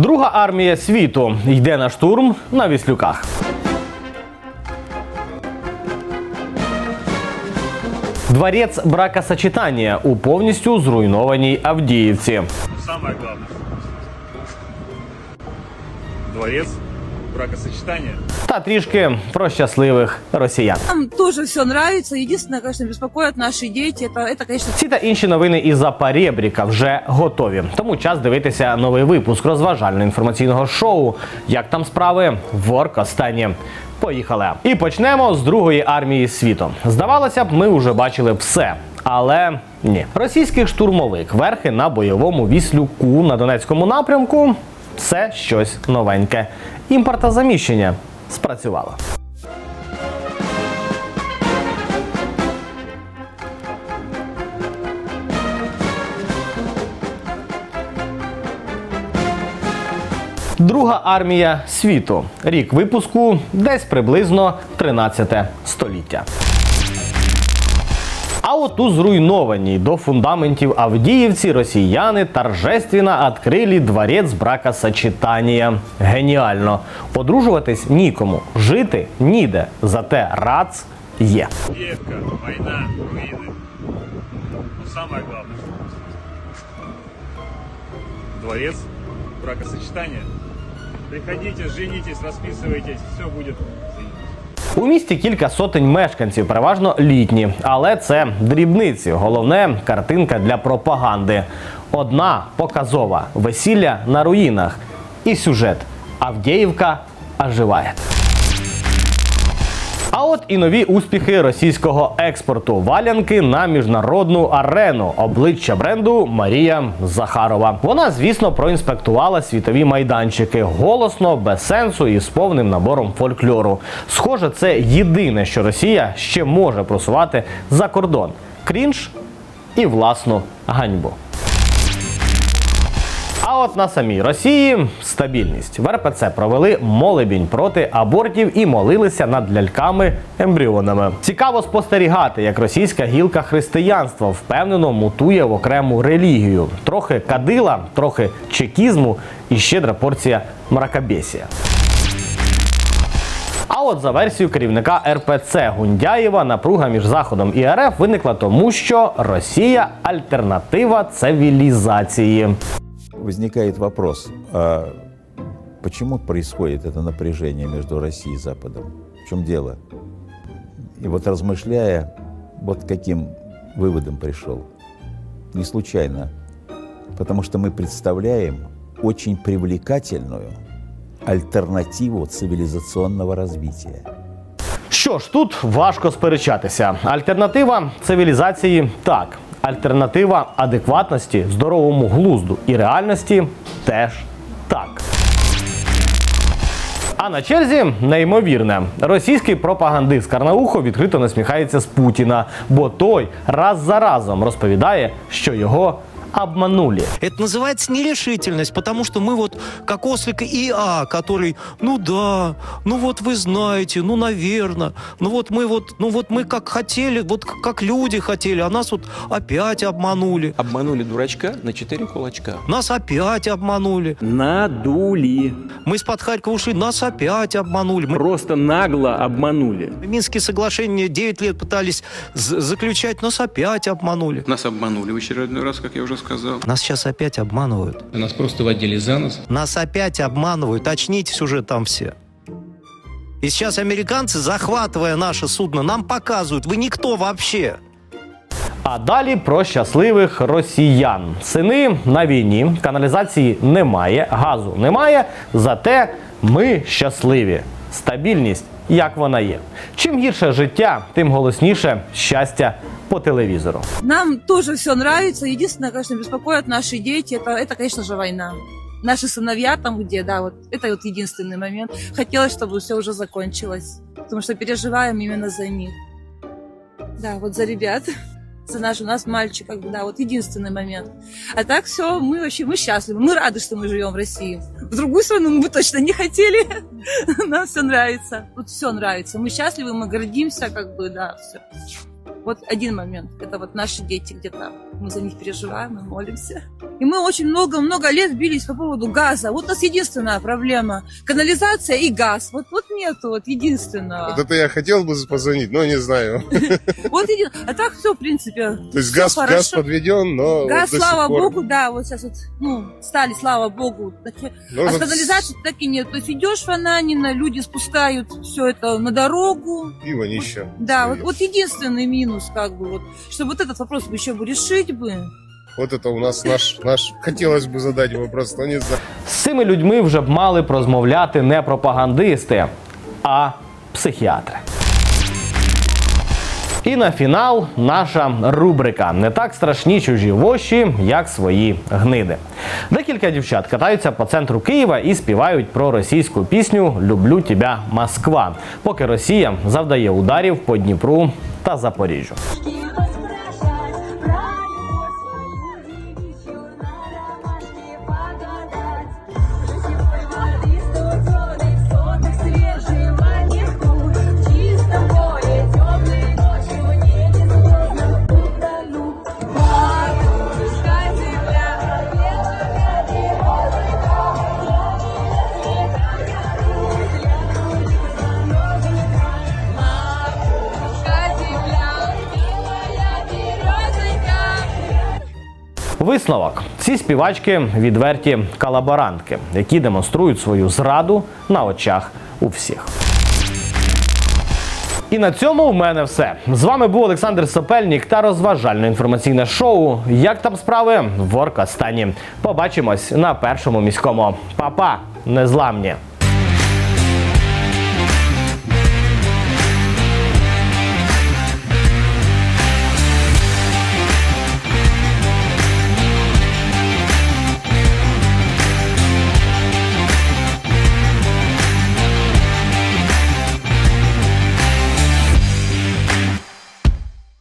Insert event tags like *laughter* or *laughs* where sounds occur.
Друга армія світу йде на штурм на Віслюках. Дворець бракосочетання у повністю зруйнованій Авдіївці. Саме головне. Дворец бракосочетания. Та трішки про щасливих росіян. Нам тоже все нравится. Единственное, конечно, беспокоят наши дети. Это, это конечно, Ці та інші новини із Запорєбріка вже готові. Тому час дивитися новий випуск розважально-інформаційного шоу. Як там справи в Оркостані. Поїхали. І почнемо з другої армії світу. Здавалося б, ми вже бачили все. Але ні, російський штурмовик верхи на бойовому віслюку на Донецькому напрямку це щось новеньке. Імпортозаміщення спрацювало. Друга армія світу. Рік випуску десь приблизно 13 століття. А от у зруйнованій до фундаментів Авдіївці росіяни торжественно відкрили дворець бракосочетання. Геніально. Одружуватись нікому, жити ніде. Зате рац є. Девка, война, руины. Но самое главное. Дворец бракосочетания. Приходите, женитесь, расписывайтесь, все будет. У місті кілька сотень мешканців, переважно літні, але це дрібниці. Головне картинка для пропаганди. Одна показова весілля на руїнах. І сюжет Авдіївка оживає. А от і нові успіхи російського експорту валянки на міжнародну арену. Обличчя бренду Марія Захарова. Вона, звісно, проінспектувала світові майданчики голосно, без сенсу і з повним набором фольклору. Схоже, це єдине, що Росія ще може просувати за кордон: крінж і власну ганьбу. А от на самій Росії стабільність. В РПЦ провели молебінь проти абортів і молилися над ляльками-ембріонами. Цікаво спостерігати, як російська гілка християнства впевнено мутує в окрему релігію. Трохи кадила, трохи чекізму і щедра порція мракобесія. А от за версією керівника РПЦ Гундяєва, напруга між Заходом і РФ виникла тому, що Росія альтернатива цивілізації Возникает вопрос, а почему происходит это напряжение между Россией и Западом? В чем дело? И вот размышляя, вот к каким выводом пришел. Не случайно. Потому что мы представляем очень привлекательную альтернативу цивилизационного развития. Що ж, тут важко сперечатися. Альтернатива цивілізації так. Альтернатива адекватності, здоровому глузду і реальності теж так. А на черзі неймовірне. Російський пропагандист Карнаухо відкрито насміхається з Путіна, бо той раз за разом розповідає, що його обманули. Это называется нерешительность, потому что мы вот как ослик ИА, который, ну да, ну вот вы знаете, ну наверное, ну вот мы вот, ну вот мы как хотели, вот как люди хотели, а нас вот опять обманули. Обманули дурачка на четыре кулачка. Нас опять обманули. Надули. Мы из-под Харькова ушли, нас опять обманули. Мы Просто нагло обманули. Минские соглашения 9 лет пытались заключать, нас опять обманули. Нас обманули в очередной раз, как я уже сказал. Нас сейчас опять обманывают. Нас просто водили за нос. Нас опять обманывают. Очнитесь уже там все. И сейчас американцы, захватывая наше судно, нам показывают, вы никто вообще. А далі про щасливих росіян. Сини на війні, каналізації немає, газу немає. Зате ми щасливі. Стабільність, як вона є. Чим гірше життя, тим голосніше щастя по телевізору. нам тоже все нравится. Единственное, конечно, беспокоят наши дети. Это, это, конечно же, война. Наши сыновья там где, да, вот это вот единственный момент. Хотелось, чтобы все уже закончилось, потому что переживаем именно за них. Да, вот за ребят, за Наш, у нас мальчик, как бы, да, вот единственный момент. А так все, мы вообще, мы счастливы, мы рады, что мы живем в России. В другую страну мы бы точно не хотели, *laughs* нам все нравится, вот все нравится. Мы счастливы, мы гордимся, как бы, да, все. Вот один момент, это вот наши дети где-то, мы за них переживаем, мы молимся. И мы очень много-много лет бились по поводу газа. Вот у нас единственная проблема. Канализация и газ. Вот, вот нету вот единственного. Вот это я хотел бы позвонить, но не знаю. *laughs* Вот А так все, в принципе. То есть газ, газ подведен, но Газ, слава богу, да, вот сейчас вот, ну, стали, слава богу. а канализацией так и нет. То есть идешь в Ананина, люди спускают все это на дорогу. И вонища. Да, вот, вот единственный минус, как бы, вот, чтобы вот этот вопрос бы еще бы решить бы. Вот это у нас наш, наш, хотелось бы задать вопрос, но не знаю. З цими людьми вже б мали б розмовляти не пропагандисти, а психіатри. І на фінал наша рубрика не так страшні чужі воші, як свої гниди. Декілька дівчат катаються по центру Києва і співають про російську пісню Люблю тебе, Москва, поки Росія завдає ударів по Дніпру та Запоріжжю. Висновок: ці співачки відверті колаборантки, які демонструють свою зраду на очах у всіх. І на цьому в мене все. З вами був Олександр Сопельнік та розважальне інформаційне шоу. Як там справи в Оркастані. Побачимось на першому міському. Па-па, незламні!